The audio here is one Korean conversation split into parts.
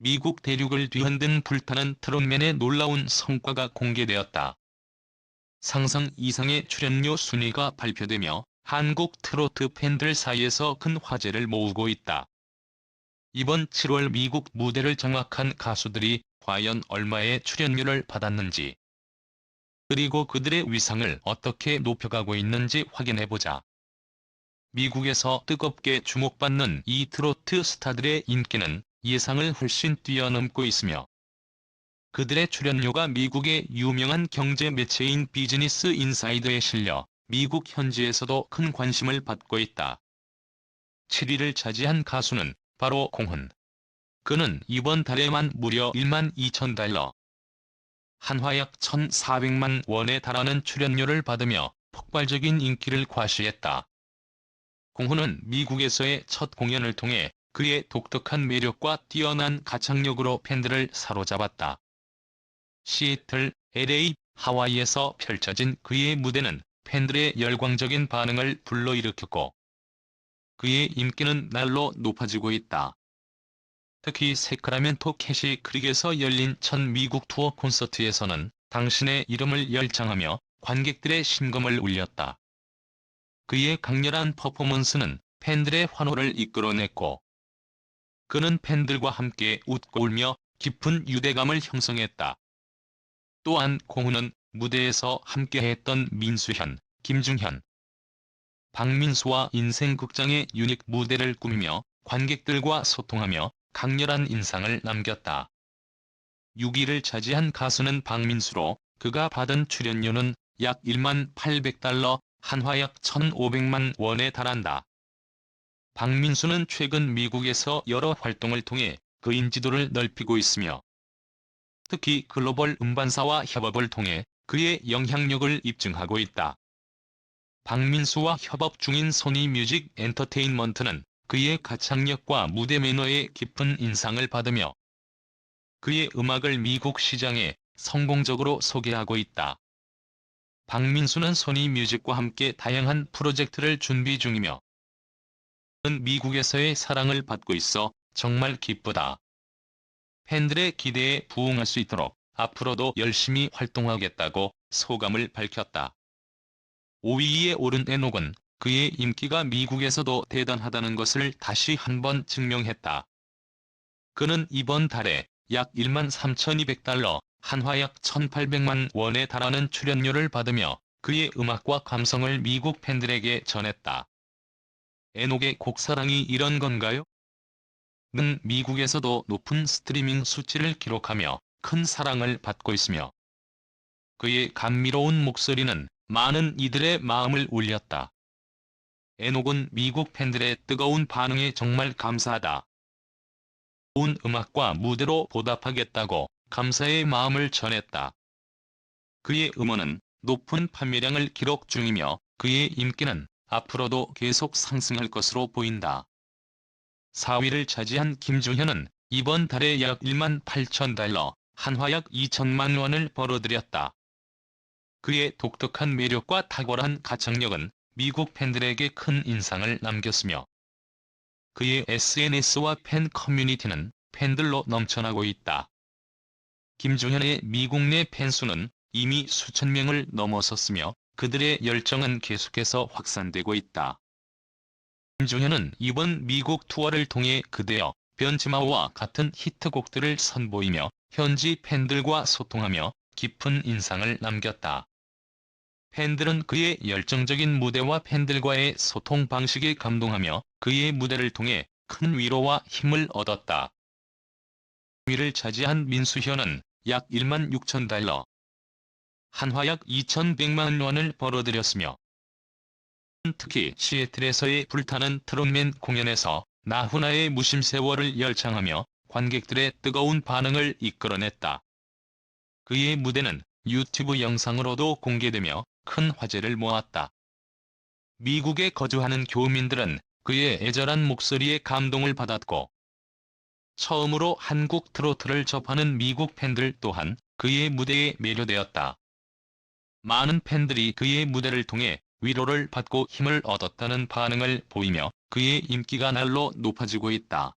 미국 대륙을 뒤흔든 불타는 트롯맨의 놀라운 성과가 공개되었다. 상상 이상의 출연료 순위가 발표되며 한국 트로트 팬들 사이에서 큰 화제를 모으고 있다. 이번 7월 미국 무대를 장악한 가수들이 과연 얼마의 출연료를 받았는지 그리고 그들의 위상을 어떻게 높여가고 있는지 확인해보자. 미국에서 뜨겁게 주목받는 이 트로트 스타들의 인기는 예상을 훨씬 뛰어넘고 있으며 그들의 출연료가 미국의 유명한 경제 매체인 비즈니스 인사이더에 실려 미국 현지에서도 큰 관심을 받고 있다. 7위를 차지한 가수는 바로 공훈. 그는 이번 달에만 무려 1만 2천 달러, 한화약 1,400만 원에 달하는 출연료를 받으며 폭발적인 인기를 과시했다. 공훈은 미국에서의 첫 공연을 통해 그의 독특한 매력과 뛰어난 가창력으로 팬들을 사로잡았다. 시애틀, LA, 하와이에서 펼쳐진 그의 무대는 팬들의 열광적인 반응을 불러일으켰고 그의 인기는 날로 높아지고 있다. 특히 세크라멘토 캐시 크릭에서 열린 첫 미국 투어 콘서트에서는 당신의 이름을 열창하며 관객들의 심금을 울렸다. 그의 강렬한 퍼포먼스는 팬들의 환호를 이끌어냈고 그는 팬들과 함께 웃고 울며 깊은 유대감을 형성했다. 또한 공훈은 무대에서 함께했던 민수현, 김중현, 박민수와 인생극장의 유닉 무대를 꾸미며 관객들과 소통하며 강렬한 인상을 남겼다. 6위를 차지한 가수는 박민수로 그가 받은 출연료는 약 1만 800달러, 한화약 1,500만 원에 달한다. 박민수는 최근 미국에서 여러 활동을 통해 그 인지도를 넓히고 있으며 특히 글로벌 음반사와 협업을 통해 그의 영향력을 입증하고 있다. 박민수와 협업 중인 소니 뮤직 엔터테인먼트는 그의 가창력과 무대 매너에 깊은 인상을 받으며 그의 음악을 미국 시장에 성공적으로 소개하고 있다. 박민수는 소니 뮤직과 함께 다양한 프로젝트를 준비 중이며 그는 미국에서의 사랑을 받고 있어 정말 기쁘다. 팬들의 기대에 부응할 수 있도록 앞으로도 열심히 활동하겠다고 소감을 밝혔다. 5위에 오른 에녹은 그의 인기가 미국에서도 대단하다는 것을 다시 한번 증명했다. 그는 이번 달에 약 1만 3,200달러, 한화약 1,800만 원에 달하는 출연료를 받으며 그의 음악과 감성을 미국 팬들에게 전했다. 에녹의 곡사랑이 이런 건가요? 는 미국에서도 높은 스트리밍 수치를 기록하며 큰 사랑을 받고 있으며 그의 감미로운 목소리는 많은 이들의 마음을 울렸다. 에녹은 미국 팬들의 뜨거운 반응에 정말 감사하다. 좋은 음악과 무대로 보답하겠다고 감사의 마음을 전했다. 그의 음원은 높은 판매량을 기록 중이며 그의 인기는 앞으로도 계속 상승할 것으로 보인다. 4위를 차지한 김주현은 이번 달에 약 1만 8천 달러, 한화약 2천만 원을 벌어들였다. 그의 독특한 매력과 탁월한 가창력은 미국 팬들에게 큰 인상을 남겼으며 그의 SNS와 팬 커뮤니티는 팬들로 넘쳐나고 있다. 김주현의 미국 내 팬수는 이미 수천 명을 넘어섰으며 그들의 열정은 계속해서 확산되고 있다. 김주현은 이번 미국 투어를 통해 그대여, 변치마와 같은 히트곡들을 선보이며 현지 팬들과 소통하며 깊은 인상을 남겼다. 팬들은 그의 열정적인 무대와 팬들과의 소통 방식에 감동하며 그의 무대를 통해 큰 위로와 힘을 얻었다. 위를 차지한 민수현은 약 1만 6천 달러, 한화약 2,100만 원을 벌어들였으며 특히 시애틀에서의 불타는 트롯맨 공연에서 나훈아의 무심 세월을 열창하며 관객들의 뜨거운 반응을 이끌어냈다. 그의 무대는 유튜브 영상으로도 공개되며 큰 화제를 모았다. 미국에 거주하는 교민들은 그의 애절한 목소리에 감동을 받았고 처음으로 한국 트로트를 접하는 미국 팬들 또한 그의 무대에 매료되었다. 많은 팬들이 그의 무대를 통해 위로를 받고 힘을 얻었다는 반응을 보이며 그의 인기가 날로 높아지고 있다.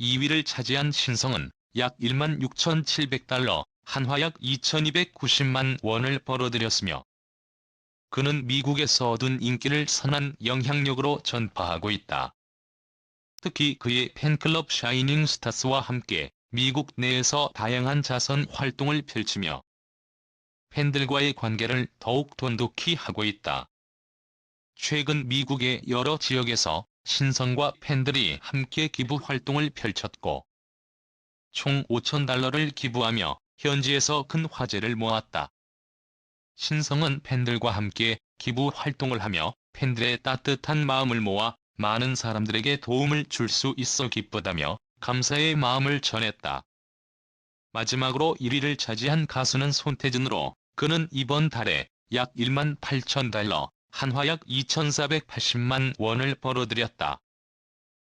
2위를 차지한 신성은 약 1만 6,700달러, 한화약 2,290만 원을 벌어들였으며 그는 미국에서 얻은 인기를 선한 영향력으로 전파하고 있다. 특히 그의 팬클럽 샤이닝 스타스와 함께 미국 내에서 다양한 자선 활동을 펼치며 팬들과의 관계를 더욱 돈독히 하고 있다. 최근 미국의 여러 지역에서 신성과 팬들이 함께 기부 활동을 펼쳤고 총 5천 달러를 기부하며 현지에서 큰 화제를 모았다. 신성은 팬들과 함께 기부 활동을 하며 팬들의 따뜻한 마음을 모아 많은 사람들에게 도움을 줄 수 있어 기쁘다며 감사의 마음을 전했다. 마지막으로 1위를 차지한 가수는 손태진으로 그는 이번 달에 약 1만 8천 달러, 한화약 2,480만 원을 벌어들였다.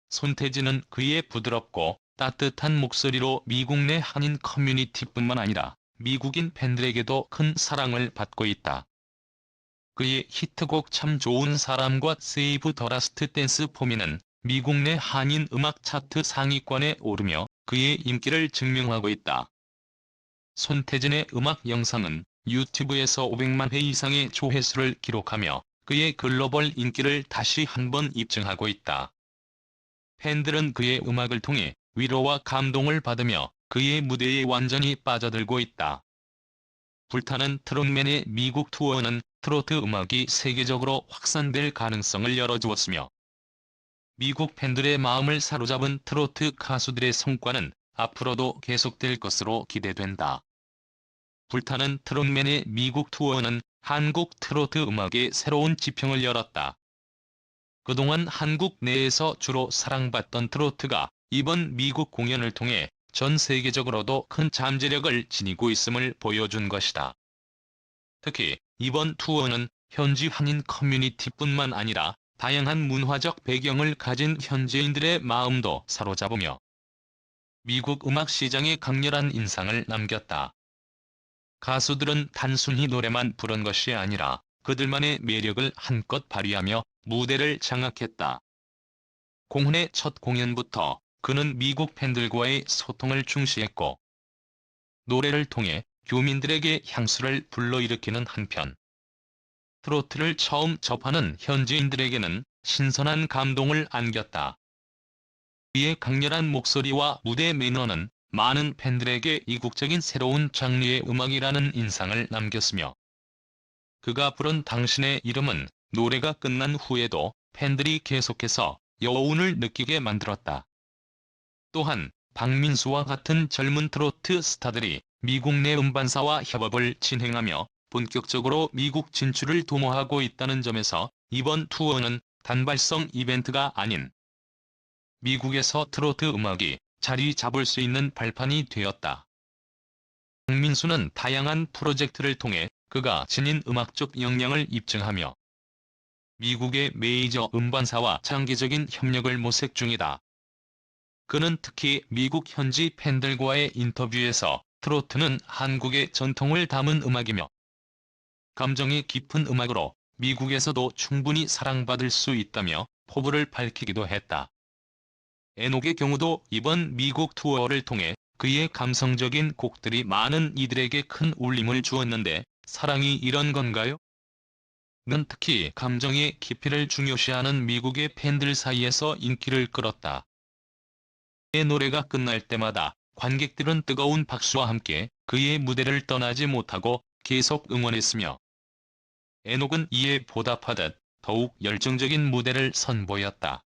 손태진은 그의 부드럽고 따뜻한 목소리로 미국 내 한인 커뮤니티뿐만 아니라 미국인 팬들에게도 큰 사랑을 받고 있다. 그의 히트곡 참 좋은 사람과 세이브 더 라스트 댄스 포미는 미국 내 한인 음악 차트 상위권에 오르며 그의 인기를 증명하고 있다. 손태진의 음악 영상은 유튜브에서 500만 회 이상의 조회수를 기록하며 그의 글로벌 인기를 다시 한번 입증하고 있다. 팬들은 그의 음악을 통해 위로와 감동을 받으며 그의 무대에 완전히 빠져들고 있다. 불타는 트롯맨의 미국 투어는 트로트 음악이 세계적으로 확산될 가능성을 열어주었으며 미국 팬들의 마음을 사로잡은 트로트 가수들의 성과는 앞으로도 계속될 것으로 기대된다. 불타는 트롯맨의 미국 투어는 한국 트로트 음악의 새로운 지평을 열었다. 그동안 한국 내에서 주로 사랑받던 트로트가 이번 미국 공연을 통해 전 세계적으로도 큰 잠재력을 지니고 있음을 보여준 것이다. 특히 이번 투어는 현지 한인 커뮤니티뿐만 아니라 다양한 문화적 배경을 가진 현지인들의 마음도 사로잡으며 미국 음악 시장에 강렬한 인상을 남겼다. 가수들은 단순히 노래만 부른 것이 아니라 그들만의 매력을 한껏 발휘하며 무대를 장악했다. 공훈의 첫 공연부터 그는 미국 팬들과의 소통을 중시했고 노래를 통해 교민들에게 향수를 불러일으키는 한편 트로트를 처음 접하는 현지인들에게는 신선한 감동을 안겼다. 그의 강렬한 목소리와 무대 매너는 많은 팬들에게 이국적인 새로운 장르의 음악이라는 인상을 남겼으며 그가 부른 당신의 이름은 노래가 끝난 후에도 팬들이 계속해서 여운을 느끼게 만들었다. 또한 박민수와 같은 젊은 트로트 스타들이 미국 내 음반사와 협업을 진행하며 본격적으로 미국 진출을 도모하고 있다는 점에서 이번 투어는 단발성 이벤트가 아닌 미국에서 트로트 음악이 자리 잡을 수 있는 발판이 되었다. 박민수는 다양한 프로젝트를 통해 그가 지닌 음악적 역량을 입증하며 미국의 메이저 음반사와 장기적인 협력을 모색 중이다. 그는 특히 미국 현지 팬들과의 인터뷰에서 트로트는 한국의 전통을 담은 음악이며 감정이 깊은 음악으로 미국에서도 충분히 사랑받을 수 있다며 포부를 밝히기도 했다. 에녹의 경우도 이번 미국 투어를 통해 그의 감성적인 곡들이 많은 이들에게 큰 울림을 주었는데 사랑이 이런 건가요? 는 특히 감정의 깊이를 중요시하는 미국의 팬들 사이에서 인기를 끌었다. 그의 노래가 끝날 때마다 관객들은 뜨거운 박수와 함께 그의 무대를 떠나지 못하고 계속 응원했으며 에녹은 이에 보답하듯 더욱 열정적인 무대를 선보였다.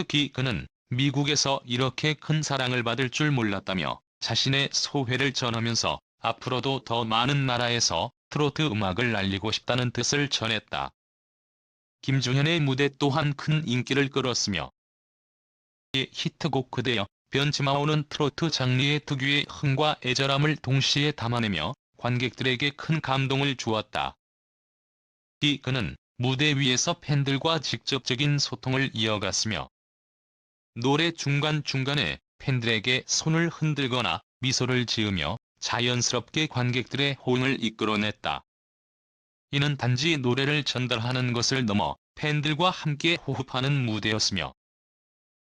특히 그는 미국에서 이렇게 큰 사랑을 받을 줄 몰랐다며 자신의 소회를 전하면서 앞으로도 더 많은 나라에서 트로트 음악을 알리고 싶다는 뜻을 전했다. 김중현의 무대 또한 큰 인기를 끌었으며 이 히트곡 그대여 변치마오는 트로트 장르의 특유의 흥과 애절함을 동시에 담아내며 관객들에게 큰 감동을 주었다. 이 그는 무대 위에서 팬들과 직접적인 소통을 이어갔으며 노래 중간중간에 팬들에게 손을 흔들거나 미소를 지으며 자연스럽게 관객들의 호응을 이끌어냈다. 이는 단지 노래를 전달하는 것을 넘어 팬들과 함께 호흡하는 무대였으며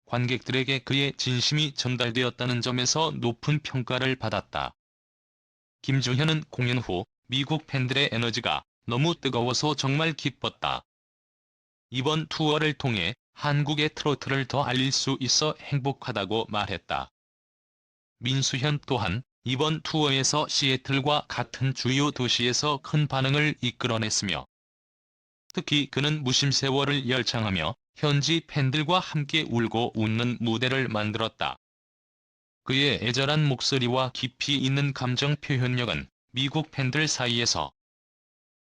관객들에게 그의 진심이 전달되었다는 점에서 높은 평가를 받았다. 김주현은 공연 후 미국 팬들의 에너지가 너무 뜨거워서 정말 기뻤다. 이번 투어를 통해 한국의 트로트를 더 알릴 수 있어 행복하다고 말했다. 민수현 또한 이번 투어에서 시애틀과 같은 주요 도시에서 큰 반응을 이끌어냈으며 특히 그는 무심세월을 열창하며 현지 팬들과 함께 울고 웃는 무대를 만들었다. 그의 애절한 목소리와 깊이 있는 감정 표현력은 미국 팬들 사이에서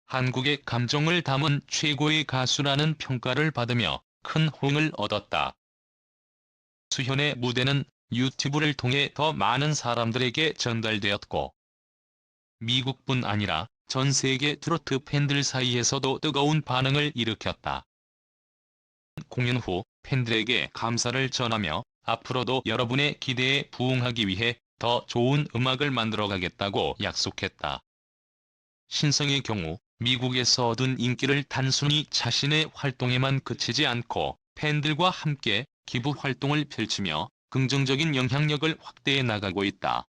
한국의 감정을 담은 최고의 가수라는 평가를 받으며 큰 호응을 얻었다. 수현의 무대는 유튜브를 통해 더 많은 사람들에게 전달되었고 미국뿐 아니라 전 세계 트로트 팬들 사이에서도 뜨거운 반응을 일으켰다. 공연 후 팬들에게 감사를 전하며 앞으로도 여러분의 기대에 부응하기 위해 더 좋은 음악을 만들어가겠다고 약속했다. 신성의 경우 미국에서 얻은 인기를 단순히 자신의 활동에만 그치지 않고 팬들과 함께 기부 활동을 펼치며 긍정적인 영향력을 확대해 나가고 있다.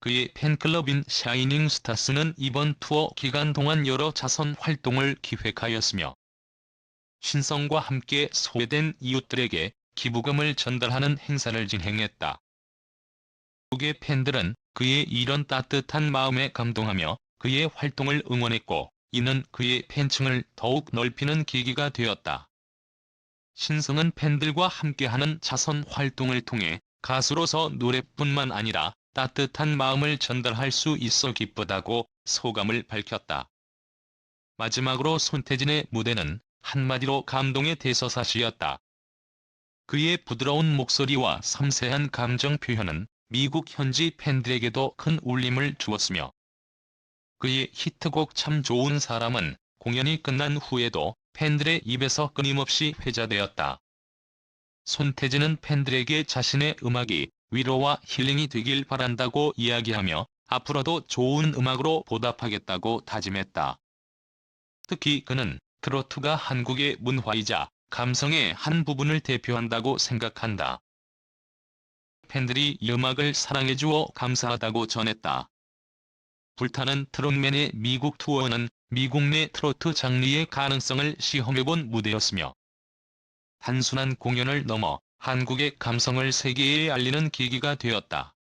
그의 팬클럽인 샤이닝 스타스는 이번 투어 기간 동안 여러 자선 활동을 기획하였으며 신성과 함께 소외된 이웃들에게 기부금을 전달하는 행사를 진행했다. 미국의 팬들은 그의 이런 따뜻한 마음에 감동하며 그의 활동을 응원했고 이는 그의 팬층을 더욱 넓히는 계기가 되었다. 신성은 팬들과 함께하는 자선 활동을 통해 가수로서 노래뿐만 아니라 따뜻한 마음을 전달할 수 있어 기쁘다고 소감을 밝혔다. 마지막으로 손태진의 무대는 한마디로 감동의 대서사시였다. 그의 부드러운 목소리와 섬세한 감정 표현은 미국 현지 팬들에게도 큰 울림을 주었으며 그의 히트곡 참 좋은 사람은 공연이 끝난 후에도 팬들의 입에서 끊임없이 회자되었다. 손태진은 팬들에게 자신의 음악이 위로와 힐링이 되길 바란다고 이야기하며 앞으로도 좋은 음악으로 보답하겠다고 다짐했다. 특히 그는 트로트가 한국의 문화이자 감성의 한 부분을 대표한다고 생각한다. 팬들이 이 음악을 사랑해주어 감사하다고 전했다. 불타는 트롯맨의 미국 투어는 미국 내 트로트 장르의 가능성을 시험해본 무대였으며 단순한 공연을 넘어 한국의 감성을 세계에 알리는 계기가 되었다.